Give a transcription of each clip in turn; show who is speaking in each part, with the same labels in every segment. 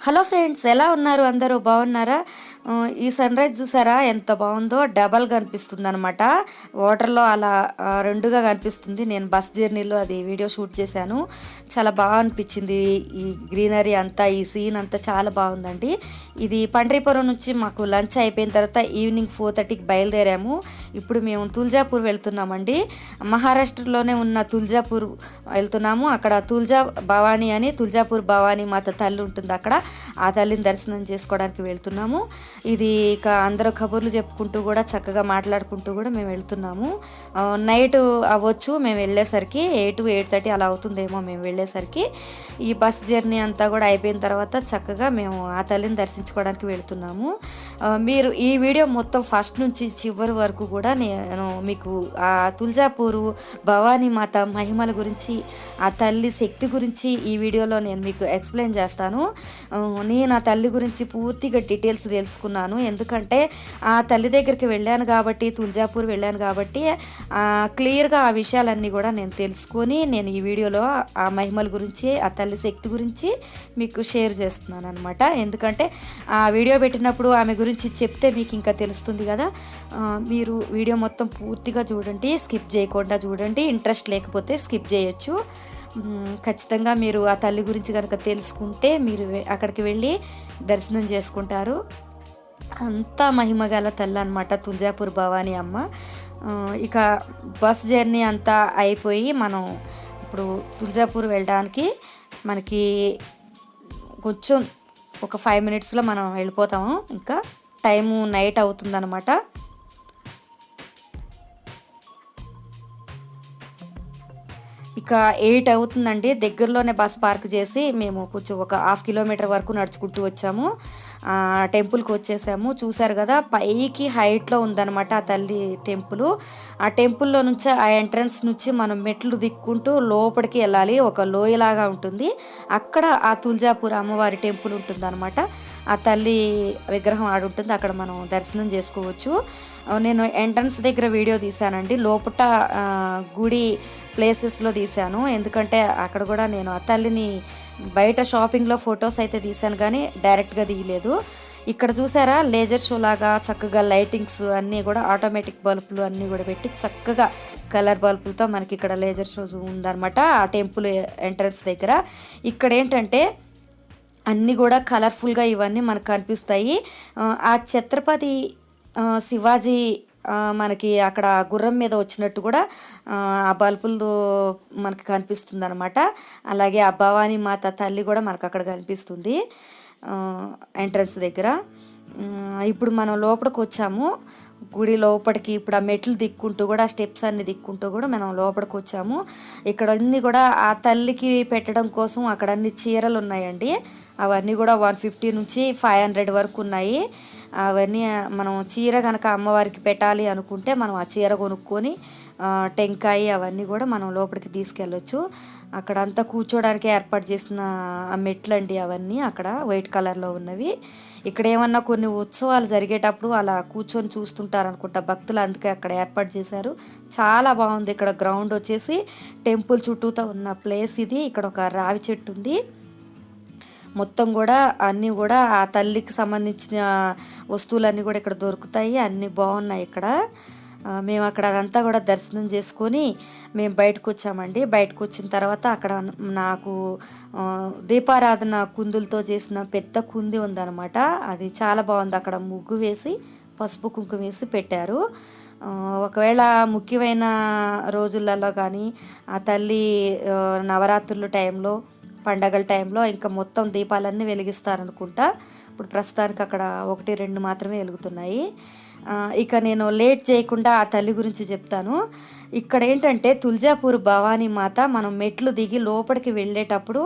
Speaker 1: Hello friends ఎలా ఉన్నారు? అందరూ బాగున్నారా? ఈ సన్ రైజ్ చూసారా? ఎంత బాగుందో డబల్ కనిపిస్తుంది అనమాట వాటర్లో అలా రెండుగా కనిపిస్తుంది. నేను బస్ జర్నీలో అది వీడియో షూట్ చేశాను. చాలా బాగా అనిపించింది. ఈ గ్రీనరీ అంతా ఈ సీన్ అంతా చాలా బాగుందండి. ఇది పండ్రీపురం నుంచి మాకు లంచ్ అయిపోయిన తర్వాత ఈవినింగ్ ఫోర్ థర్టీకి బయలుదేరాము. ఇప్పుడు మేము తుల్జాపూర్ వెళ్తున్నామండి. మహారాష్ట్రలోనే ఉన్న తుల్జాపూర్ వెళ్తున్నాము. అక్కడ తుల్జా భవానీ అని తుల్జాపూర్ భవానీ మాత తల్లి ఉంటుంది అక్కడ. ఆ తల్లిని దర్శనం చేసుకోవడానికి వెళ్తున్నాము. ఇది ఇక అందరూ కబుర్లు చెప్పుకుంటూ కూడా చక్కగా మాట్లాడుకుంటూ కూడా మేము వెళ్తున్నాము. నైట్ అవ్వచ్చు మేము వెళ్ళేసరికి ఎయిట్ ఎయిట్ థర్టీ అలా అవుతుందేమో మేము వెళ్ళేసరికి. ఈ బస్ జర్నీ అంతా కూడా అయిపోయిన తర్వాత చక్కగా మేము ఆ తల్లిని దర్శించుకోవడానికి వెళ్తున్నాము. మీరు ఈ వీడియో మొత్తం ఫస్ట్ నుంచి చివరి వరకు కూడా నేను మీకు ఆ తుల్జాపూరు భవానీ మాత మహిమల గురించి ఆ తల్లి శక్తి గురించి ఈ వీడియోలో నేను మీకు ఎక్స్ప్లెయిన్ చేస్తాను. నేను ఆ తల్లి గురించి పూర్తిగా డీటెయిల్స్ తెలుసుకున్నాను ఎందుకంటే ఆ తల్లి దగ్గరికి వెళ్ళాను కాబట్టి తుల్జాపూర్ వెళ్ళాను కాబట్టి క్లియర్గా ఆ విషయాలన్నీ కూడా నేను తెలుసుకొని నేను ఈ వీడియోలో ఆ మహిమల గురించి ఆ తల్లి శక్తి గురించి మీకు షేర్ చేస్తున్నాను అనమాట ఎందుకంటే ఆ వీడియో పెట్టినప్పుడు ఆమె గురించి చెప్తే మీకు ఇంకా తెలుస్తుంది కదా. మీరు వీడియో మొత్తం పూర్తిగా చూడండి స్కిప్ చేయకుండా చూడండి. ఇంట్రెస్ట్ లేకపోతే స్కిప్ చేయొచ్చు. ఖచ్చితంగా మీరు ఆ తల్లి గురించి కనుక తెలుసుకుంటే మీరు అక్కడికి వెళ్ళి దర్శనం చేసుకుంటారు. అంతా మహిమగల తల్లి అనమాట తుల్జాపూర్ భవానీ అమ్మ. ఇక బస్ జర్నీ అంతా అయిపోయి మనం ఇప్పుడు తుల్జాపూర్ వెళ్ళడానికి మనకి కొంచెం ఒక ఫైవ్ మినిట్స్లో మనం వెళ్ళిపోతాము. ఇంకా టైము నైట్ అవుతుందన్నమాట. ఇక ఎయిట్ అవుతుందండి. దగ్గరలోనే బస్ పార్క్ చేసి మేము కొంచెం ఒక హాఫ్ కిలోమీటర్ వరకు నడుచుకుంటూ వచ్చాము. టెంపుల్కి వచ్చేసాము. చూసారు కదా పైకి హైట్లో ఉందన్నమాట ఆ తల్లి టెంపుల్. ఆ టెంపుల్లో నుంచి ఆ ఎంట్రన్స్ నుంచి మనం మెట్లు దిక్కుంటూ లోపలికి వెళ్ళాలి. ఒక లోయలాగా ఉంటుంది. అక్కడ ఆ తులజాపూర్ అమ్మవారి టెంపుల్ ఉంటుందన్నమాట. ఆ తల్లి విగ్రహం ఆడు ఉంటుంది. అక్కడ మనం దర్శనం చేసుకోవచ్చు. నేను ఎంట్రన్స్ దగ్గర వీడియో తీశానండి. లోపట గుడి ప్లేసెస్లో తీశాను. ఎందుకంటే అక్కడ కూడా నేను ఆ తల్లిని బయట షాపింగ్లో ఫొటోస్ అయితే తీశాను కానీ డైరెక్ట్గా తీయలేదు. ఇక్కడ చూసారా? లేజర్ షో లాగా చక్కగా లైటింగ్స్ అన్నీ కూడా ఆటోమేటిక్ బల్బులు అన్నీ కూడా పెట్టి చక్కగా కలర్ బల్బులతో మనకి ఇక్కడ లేజర్ షో ఉందన్నమాట ఆ టెంపుల్ ఎంట్రన్స్ దగ్గర. ఇక్కడ ఏంటంటే అన్నీ కూడా కలర్ఫుల్గా ఇవన్నీ మనకు కనిపిస్తాయి. ఆ, ఛత్రపతి శివాజీ మనకి అక్కడ గుర్రం మీద వచ్చినట్టు కూడా ఆ, ఆ బల్బులు మనకి కనిపిస్తుంది అనమాట అలాగే ఆ భవానీ మాత తల్లి కూడా మనకు అక్కడ కనిపిస్తుంది ఎంట్రన్స్ దగ్గర. ఇప్పుడు మనం లోపలికి వచ్చాము. గుడి లోపలికి ఇప్పుడు ఆ మెట్లు దిక్కుంటూ కూడా స్టెప్స్ అన్ని దిక్కుంటూ కూడా మనం లోపలికి వచ్చాము. ఇక్కడ అన్ని కూడా ఆ తల్లికి పెట్టడం కోసం అక్కడ అన్ని చీరలు ఉన్నాయండి. అవన్నీ కూడా వన్ ఫిఫ్టీ నుంచి ఫైవ్ హండ్రెడ్ వరకు ఉన్నాయి. అవన్నీ మనం చీర కనుక అమ్మవారికి పెట్టాలి అనుకుంటే మనం ఆ చీర కొనుక్కొని టెంకాయ అవన్నీ కూడా మనం లోపలికి తీసుకెళ్ళొచ్చు. అక్కడ అంతా కూర్చోడానికి ఏర్పాటు చేసిన మెట్లండి అవన్నీ అక్కడ వైట్ కలర్లో ఉన్నవి. ఇక్కడ ఏమన్నా కొన్ని ఉత్సవాలు జరిగేటప్పుడు అలా కూర్చొని చూస్తుంటారు అనుకుంటా భక్తులు అందుకే అక్కడ ఏర్పాటు చేశారు. చాలా బాగుంది. ఇక్కడ గ్రౌండ్ వచ్చేసి టెంపుల్ చుట్టూతో ఉన్న ప్లేస్ ఇది. ఇక్కడ ఒక రావి చెట్టు ఉంది. మొత్తం కూడా అన్నీ కూడా ఆ తల్లికి సంబంధించిన వస్తువులన్నీ కూడా ఇక్కడ దొరుకుతాయి అన్నీ బాగున్నాయి ఇక్కడ. మేము అక్కడ అదంతా కూడా దర్శనం చేసుకొని మేము బయటకు వచ్చామండి. బయటకు వచ్చిన తర్వాత అక్కడ నాకు దీపారాధన కుందులతో చేసిన పెద్ద కుంది ఉందన్నమాట. అది చాలా బాగుంది. అక్కడ ముగ్గు వేసి పసుపు కుంకుమ వేసి పెట్టారు. ఒకవేళ ముఖ్యమైన రోజులలో కానీ ఆ తల్లి నవరాత్రుల టైంలో పండగల టైంలో ఇంకా మొత్తం దీపాలన్నీ వెలిగిస్తారనుకుంటా. ఇప్పుడు ప్రస్తుతానికి అక్కడ ఒకటి రెండు మాత్రమే వెలుగుతున్నాయి. ఇక నేను లేట్ చేయకుండా ఆ తల్లి గురించి చెప్తాను. ఇక్కడ ఏంటంటే తుల్జాపూర్ భవానీ మాత మనం మెట్లు దిగి లోపలికి వెళ్ళేటప్పుడు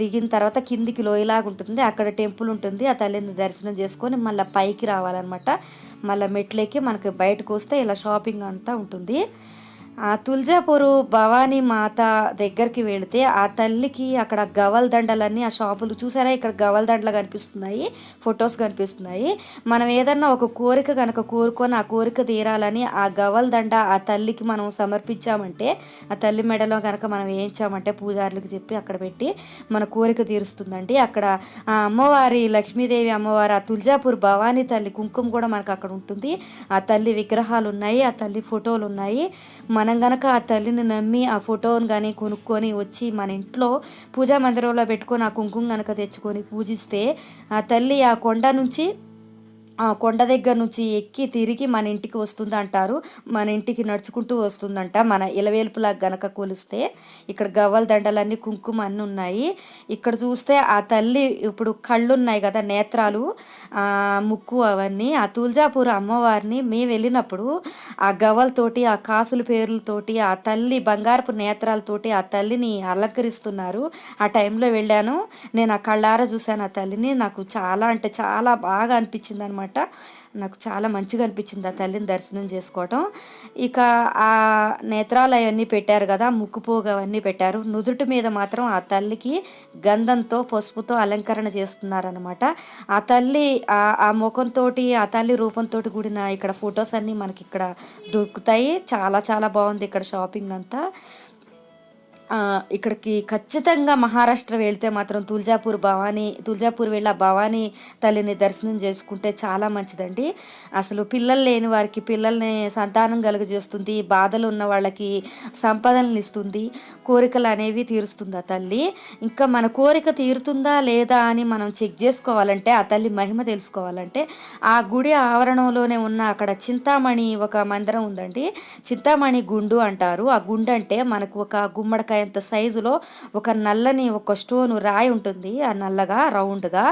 Speaker 1: దిగిన తర్వాత కిందికి లోయలాగా ఉంటుంది. అక్కడ టెంపుల్ ఉంటుంది. ఆ తల్లిని దర్శనం చేసుకొని మళ్ళీ పైకి రావాలన్నమాట. మళ్ళీ మెట్లెక్కి మనకి బయటకు వస్తే ఇలా షాపింగ్ అంతా ఉంటుంది. ఆ తుల్జాపూరు భవానీ మాత దగ్గరికి వెళితే ఆ తల్లికి అక్కడ గవల్ దండలన్నీ ఆ షాపులు చూసారా? ఇక్కడ గవల్ దండలు కనిపిస్తున్నాయి ఫొటోస్ కనిపిస్తున్నాయి. మనం ఏదన్నా ఒక కోరిక కనుక కోరుకొని ఆ కోరిక తీరాలని ఆ గవల్ దండ ఆ తల్లికి మనం సమర్పించామంటే ఆ తల్లి మెడలో కనుక మనం వేయించామంటే పూజారులకు చెప్పి అక్కడ పెట్టి మన కోరిక తీరుస్తుందండి. అక్కడ ఆ అమ్మవారి లక్ష్మీదేవి అమ్మవారు ఆ తుల్జాపూర్ భవానీ తల్లి కుంకుమ కూడా మనకు అక్కడ ఉంటుంది. ఆ తల్లి విగ్రహాలు ఉన్నాయి ఆ తల్లి ఫోటోలు ఉన్నాయి. మన మనం గనక ఆ తల్లిని నమ్మి ఆ ఫోటోని కానీ కొనుక్కొని వచ్చి మన ఇంట్లో పూజా మందిరంలో పెట్టుకొని ఆ కుంకుమ కనుక తెచ్చుకొని పూజిస్తే ఆ తల్లి ఆ కొండ నుంచి కొండ దగ్గర నుంచి ఎక్కి తిరిగి మన ఇంటికి వస్తుంది అంటారు మన ఇంటికి నడుచుకుంటూ వస్తుందంట. మన ఇలవేల్పులా గనక కొలిస్తే ఇక్కడ గవ్వల దండలన్నీ కుంకుమ అన్నీ ఉన్నాయి. ఇక్కడ చూస్తే ఆ తల్లి ఇప్పుడు కళ్ళు ఉన్నాయి కదా నేత్రాలు ముక్కు అవన్నీ. ఆ తులజాపూర్ అమ్మవారిని మేము వెళ్ళినప్పుడు ఆ గవ్వలతోటి ఆ కాసుల పేర్లతోటి ఆ తల్లి బంగారపు నేత్రాలతోటి ఆ తల్లిని అలంకరిస్తున్నారు. ఆ టైంలో వెళ్ళాను. నేను ఆ కళ్ళారా చూశాను ఆ తల్లిని. నాకు చాలా అంటే చాలా బాగా అనిపించింది అనమాట నాకు చాలా మంచిగా అనిపించింది ఆ తల్లిని దర్శనం చేసుకోవటం. ఇక ఆ నేత్రాలు అవన్నీ పెట్టారు కదా ముక్కుపోగు అవన్నీ పెట్టారు. నుదుటి మీద మాత్రం ఆ తల్లికి గంధంతో పసుపుతో అలంకరణ చేస్తున్నారనమాట ఆ తల్లి ఆ ముఖంతో ఆ తల్లి రూపంతో కూడిన ఇక్కడ ఫొటోస్ అన్నీ మనకి ఇక్కడ దొరుకుతాయి. చాలా చాలా బాగుంది ఇక్కడ షాపింగ్ అంతా. ఇక్కడికి ఖచ్చితంగా మహారాష్ట్ర వెళ్తే మాత్రం తుల్జాపూర్ భవానీ తుల్జాపూర్ వెళ్ళి ఆ భవానీ తల్లిని దర్శనం చేసుకుంటే చాలా మంచిదండి. అసలు పిల్లలు లేని వారికి పిల్లల్ని సంతానం కలుగజేస్తుంది బాధలు ఉన్న వాళ్ళకి సంపదలను ఇస్తుంది కోరికలు అనేవి తీరుస్తుంది ఆ తల్లి? ఇంకా మన కోరిక తీరుతుందా లేదా అని మనం చెక్ చేసుకోవాలంటే ఆ తల్లి మహిమ తెలుసుకోవాలంటే ఆ గుడి ఆవరణంలోనే ఉన్న అక్కడ చింతామణి ఒక మందిరం ఉందండి. చింతామణి గుండు అంటారు. ఆ గుండు అంటే మనకు ఒక గుమ్మడికాయ అంత సైజులో ఒక నల్లని ఒక స్టోన్ రాయి ఉంటుంది. ఆ నల్లగా రౌండ్గా.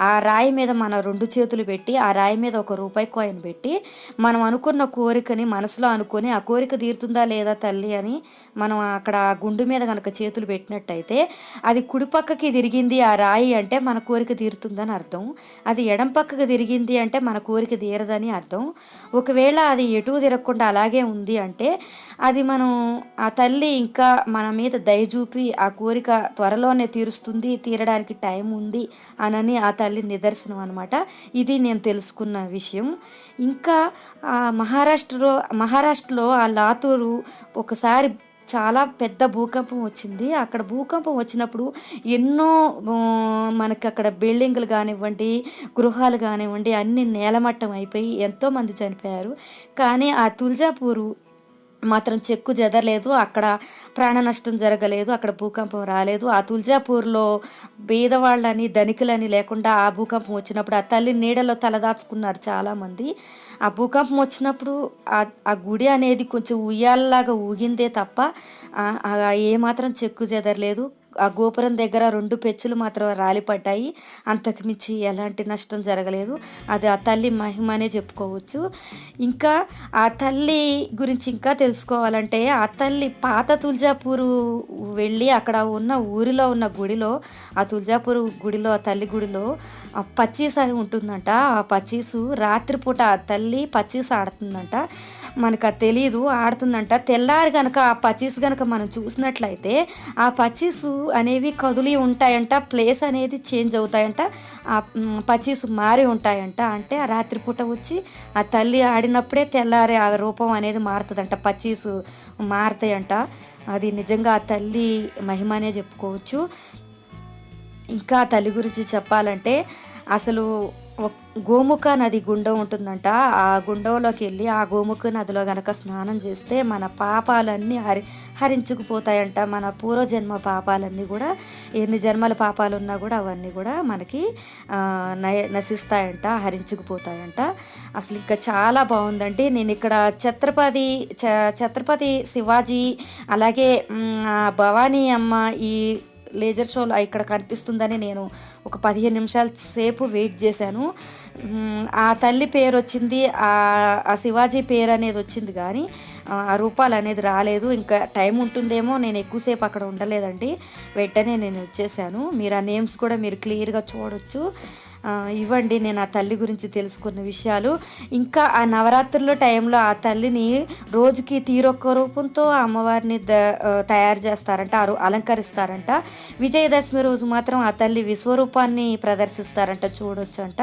Speaker 1: ఆ రాయి మీద మన రెండు చేతులు పెట్టి ఆ రాయి మీద ఒక రూపాయి కాయిన్ పెట్టి మనం అనుకున్న కోరికని మనసులో అనుకొని ఆ కోరిక తీరుతుందా లేదా తల్లి అని మనం అక్కడ ఆ గుండు మీద కనుక చేతులు పెట్టినట్టయితే అది కుడిపక్కకి తిరిగింది ఆ రాయి అంటే మన కోరిక తీరుతుందని అర్థం. అది ఎడం పక్కకి తిరిగింది అంటే మన కోరిక తీరదని అర్థం. ఒకవేళ అది ఎటు తిరగకుండా అలాగే ఉంది అంటే అది మనం ఆ తల్లి ఇంకా మన మీద దయ చూపి ఆ కోరిక త్వరలోనే తీరుస్తుంది తీరడానికి టైం ఉంది అనని ఆ తల్లి నిదర్శనం అనమాట ఇది నేను తెలుసుకున్న విషయం. ఇంకా మహారాష్ట్రలో మహారాష్ట్రలో ఆ లాతూరు ఒకసారి చాలా పెద్ద భూకంపం వచ్చింది. అక్కడ భూకంపం వచ్చినప్పుడు ఎన్నో మనకి అక్కడ బిల్డింగ్లు కానివ్వండి గృహాలు కానివ్వండి అన్ని నేలమట్టం అయిపోయి ఎంతోమంది చనిపోయారు. కానీ ఆ తుల్జాపూరు మాత్రం చెక్కు చెదరలేదు. అక్కడ ప్రాణ నష్టం జరగలేదు. అక్కడ భూకంపం రాలేదు. ఆ తుల్జాపూర్లో బీదవాళ్ళని ధనికులని లేకుండా ఆ భూకంపం వచ్చినప్పుడు ఆ తల్లి నీడలో తలదాచుకున్నారు చాలామంది. ఆ భూకంపం వచ్చినప్పుడు ఆ గుడి అనేది కొంచెం ఉయ్యాలలాగా ఊగిందే తప్ప ఏమాత్రం చెక్కు జెదరలేదు ఆ గోపురం దగ్గర రెండు పెచ్చులు మాత్రం రాలిపడ్డాయి. అంతకుమించి ఎలాంటి నష్టం జరగలేదు. అది ఆ తల్లి మహిమనే చెప్పుకోవచ్చు. ఇంకా ఆ తల్లి గురించి ఇంకా తెలుసుకోవాలంటే ఆ తల్లి పాత తుల్జాపూరు వెళ్ళి అక్కడ ఉన్న ఊరిలో ఉన్న గుడిలో ఆ తుల్జాపూర్ గుడిలో ఆ తల్లి గుడిలో ఆ పచ్చీస్ అని ఉంటుందంట. ఆ పచ్చీసు రాత్రిపూట ఆ తల్లి పచ్చీస్ ఆడుతుందంట. మనకు అది తెలియదు ఆడుతుందంట. తెల్లారి గనక ఆ పచ్చీస్ గనక మనం చూసినట్లయితే ఆ పచ్చీసు అనేవి కదులి ఉంటాయంట ప్లేస్ అనేది చేంజ్ అవుతాయంట. ఆ మారి ఉంటాయంట. అంటే ఆ రాత్రిపూట వచ్చి ఆ తల్లి ఆడినప్పుడే తెల్లారి ఆ రూపం అనేది మారుతుందంట పచీస్ మారుతాయంట. అది నిజంగా ఆ తల్లి మహిమనే చెప్పుకోవచ్చు. ఇంకా తల్లి గురించి చెప్పాలంటే అసలు గోముఖ నది గుండం ఉంటుందంట. ఆ గుండంలోకి వెళ్ళి ఆ గోముఖ నదిలో గనక స్నానం చేస్తే మన పాపాలన్నీ హరి హరించుకుపోతాయంట. మన పూర్వజన్మ పాపాలన్నీ కూడా ఎన్ని జన్మల పాపాలు ఉన్నా కూడా అవన్నీ కూడా మనకి నశిస్తాయంట హరించుకుపోతాయంట. అసలు ఇంకా చాలా బాగుందండి. నేను ఇక్కడ ఛత్రపతి ఛత్రపతి శివాజీ అలాగే భవానీ అమ్మ ఈ లేజర్ షోలో ఇక్కడ కనిపిస్తుందని నేను ఒక పదిహేను నిమిషాల సేపు వెయిట్ చేశాను. ఆ తల్లి పేరు వచ్చింది ఆ శివాజీ పేరు అనేది వచ్చింది కానీ ఆ రూపాలు అనేది రాలేదు. ఇంకా టైం ఉంటుందేమో నేను ఎక్కువసేపు అక్కడ ఉండలేదండి. వెంటనే నేను వచ్చేసాను. మీరు ఆ నేమ్స్ కూడా మీరు క్లియర్గా చూడొచ్చు. ఇవ్వండి నేను ఆ తల్లి గురించి తెలుసుకున్న విషయాలు. ఇంకా ఆ నవరాత్రుల టైంలో ఆ తల్లిని రోజుకి తీరొక్క రూపంతో అమ్మవారిని ద తయారు చేస్తారంట ఆ అలంకరిస్తారంట. విజయదశమి రోజు మాత్రం ఆ తల్లి విశ్వరూపాన్ని ప్రదర్శిస్తారంట చూడొచ్చంట.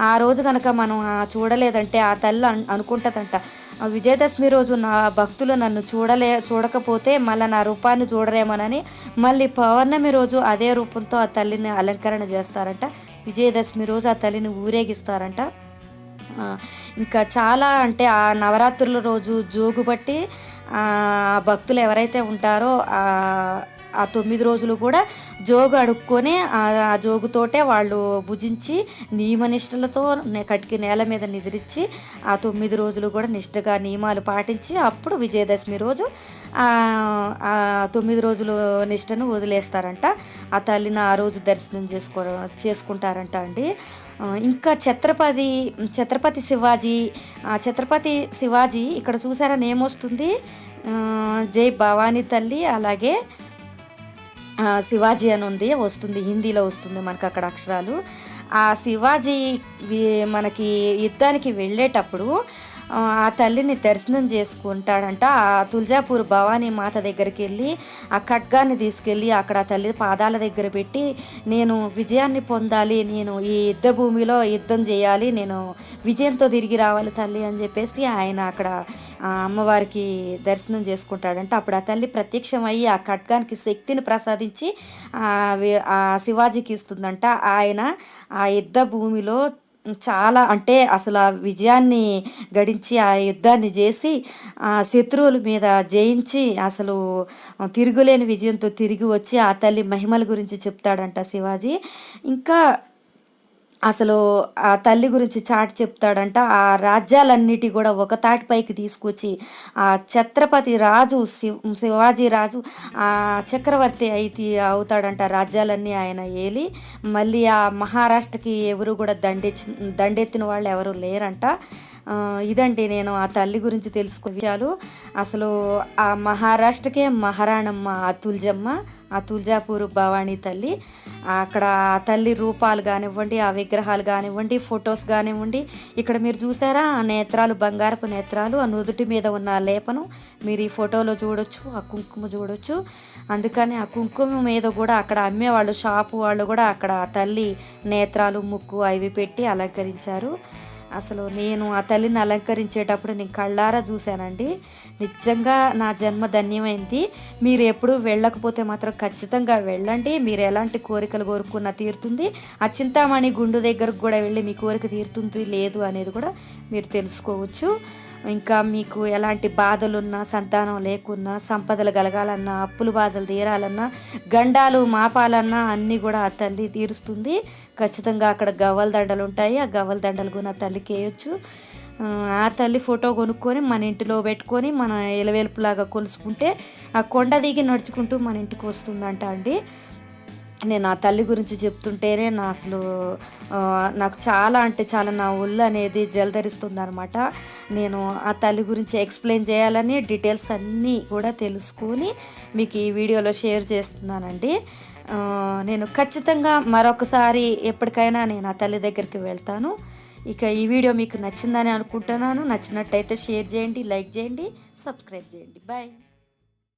Speaker 1: ఆ రోజు కనుక మనం ఆ చూడలేదంటే ఆ తల్లి అను అనుకుంటుందంట. విజయదశమి రోజు నా భక్తులు నన్ను చూడలే చూడకపోతే మళ్ళీ నా రూపాన్ని చూడరేమోనని మళ్ళీ పౌర్ణమి రోజు అదే రూపంతో ఆ తల్లిని అలంకరణ చేస్తారంట. విజయదశమి రోజు ఆ తల్లిని ఊరేగిస్తారంట. ఇంకా చాలా అంటే ఆ నవరాత్రుల రోజు జోగు బట్టి ఆ భక్తులు ఎవరైతే ఉంటారో ఆ తొమ్మిది రోజులు కూడా జోగు అడుక్కొని ఆ జోగుతోటే వాళ్ళు భుజించి నియమనిష్టలతో నే- కటికి నేల మీద నిద్రించి ఆ తొమ్మిది రోజులు కూడా నిష్ఠగా నియమాలు పాటించి అప్పుడు విజయదశమి రోజు తొమ్మిది రోజులు నిష్టను వదిలేస్తారంట. ఆ తల్లిని ఆ రోజు దర్శనం చేసుకో చేసుకుంటారంట అండి. ఇంకా ఛత్రపతి ఛత్రపతి శివాజీ ఛత్రపతి శివాజీ ఇక్కడ చూసారా నేమొస్తుంది జై భవానీ తల్లి అలాగే శివాజీ అని ఉంది వస్తుంది హిందీలో వస్తుంది మనకు అక్కడ అక్షరాలు. ఆ శివాజీ మనకి యుద్ధానికి వెళ్ళేటప్పుడు ఆ, తల్లిని దర్శనం చేసుకుంటాడంట. ఆ తులజాపూర్ భవానీ మాత దగ్గరికి వెళ్ళి ఆ ఖడ్గాన్ని తీసుకెళ్ళి అక్కడ ఆ తల్లి పాదాల దగ్గర పెట్టి నేను విజయాన్ని పొందాలి నేను ఈ యుద్ధ భూమిలో యుద్ధం చేయాలి నేను విజయంతో తిరిగి రావాలి తల్లి అని చెప్పేసి ఆయన అక్కడ అమ్మవారికి దర్శనం చేసుకుంటాడంట. అప్పుడు ఆ తల్లి ప్రత్యక్షం అయ్యి ఆ ఖడ్గానికి శక్తిని ప్రసాదించి ఆ శివాజీకి ఇస్తుందంట. ఆయన ఆ యుద్ధ భూమిలో చాలా అంటే అసలు ఆ విజయాన్ని గడించి ఆ యుద్ధాన్ని చేసి ఆ శత్రువుల మీద జయించి అసలు తిరుగులేని విజయంతో తిరిగి వచ్చి ఆ తల్లి మహిమల గురించి చెప్తాడంట శివాజీ. ఇంకా అసలు ఆ తల్లి గురించి చాట్ చెప్తాడంట. ఆ రాజ్యాలన్నిటి కూడా ఒక తాటిపైకి తీసుకొచ్చి ఆ ఛత్రపతి రాజు శివ్ శివాజీ రాజు ఆ చక్రవర్తి అయితే అవుతాడంట. రాజ్యాలన్నీ ఆయన ఏలి మళ్ళీ ఆ మహారాష్ట్రకి ఎవరు కూడా దండెచ్చి దండెత్తిన వాళ్ళు ఎవరు లేరంట. ఇదండి నేను ఆ తల్లి గురించి తెలుసుకున్న విషయాలు. అసలు ఆ మహారాష్ట్రకే మహారాణమ్మ ఆ తుల్జమ్మ ఆ తుల్జాపూర్ భవానీ తల్లి. అక్కడ ఆ తల్లి రూపాలు కానివ్వండి ఆ విగ్రహాలు కానివ్వండి ఫొటోస్ కానివ్వండి ఇక్కడ మీరు చూసారా? ఆ నేత్రాలు బంగారపు నేత్రాలు ఆ నుదుటి మీద ఉన్న ఆ లేపను మీరు ఈ ఫోటోలో చూడొచ్చు ఆ కుంకుమ చూడొచ్చు. అందుకని ఆ కుంకుమ మీద కూడా అక్కడ అమ్మేవాళ్ళు షాపు వాళ్ళు కూడా అక్కడ ఆ తల్లి నేత్రాలు ముక్కు అవి పెట్టి అలంకరించారు. అసలు నేను ఆ తల్లిని అలంకరించేటప్పుడు నేను కళ్ళారా చూశానండి. నిజంగా నా జన్మ ధన్యమైంది. మీరు ఎప్పుడు వెళ్ళకపోతే మాత్రం ఖచ్చితంగా వెళ్ళండి. మీరు ఎలాంటి కోరికలు కోరుకున్నా తీరుతుంది. ఆ చింతామణి గుండు దగ్గరకు కూడా వెళ్ళి మీ కోరిక తీరుతుంది లేదు అనేది కూడా మీరు తెలుసుకోవచ్చు. ఇంకా మీకు ఎలాంటి బాధలున్నా సంతానం లేకున్నా సంపదలు కలగాలన్నా అప్పులు బాధలు తీరాలన్నా గండాలు మాపాలన్నా అన్నీ కూడా ఆ తల్లి తీరుస్తుంది. ఖచ్చితంగా అక్కడ గవ్వల దండలు ఉంటాయి. ఆ గవ్వల దండలు కూడా తల్లికి వేయచ్చు. ఆ, ఆ తల్లి ఫోటో కొనుక్కొని మన ఇంటిలో పెట్టుకొని మన ఎలవేల్పులాగా కొలుసుకుంటే ఆ కొండ దిగి నడుచుకుంటూ మన ఇంటికి వస్తుందంట అండి. నేను ఆ తల్లి గురించి చెప్తుంటేనే నా అసలు నాకు చాలా అంటే చాలా నా ఒళ్ళు అనేది జలధరిస్తుంది అనమాట నేను ఆ తల్లి గురించి ఎక్స్ప్లెయిన్ చేయాలని డీటెయిల్స్ అన్నీ కూడా తెలుసుకొని మీకు ఈ వీడియోలో షేర్ చేస్తున్నానండి. నేను ఖచ్చితంగా మరొకసారి ఎప్పటికైనా నేను ఆ తల్లి దగ్గరికి వెళ్తాను. ఇక ఈ వీడియో మీకు నచ్చిందని అనుకుంటున్నాను. నచ్చినట్టయితే షేర్ చేయండి లైక్ చేయండి సబ్స్క్రైబ్ చేయండి. బాయ్.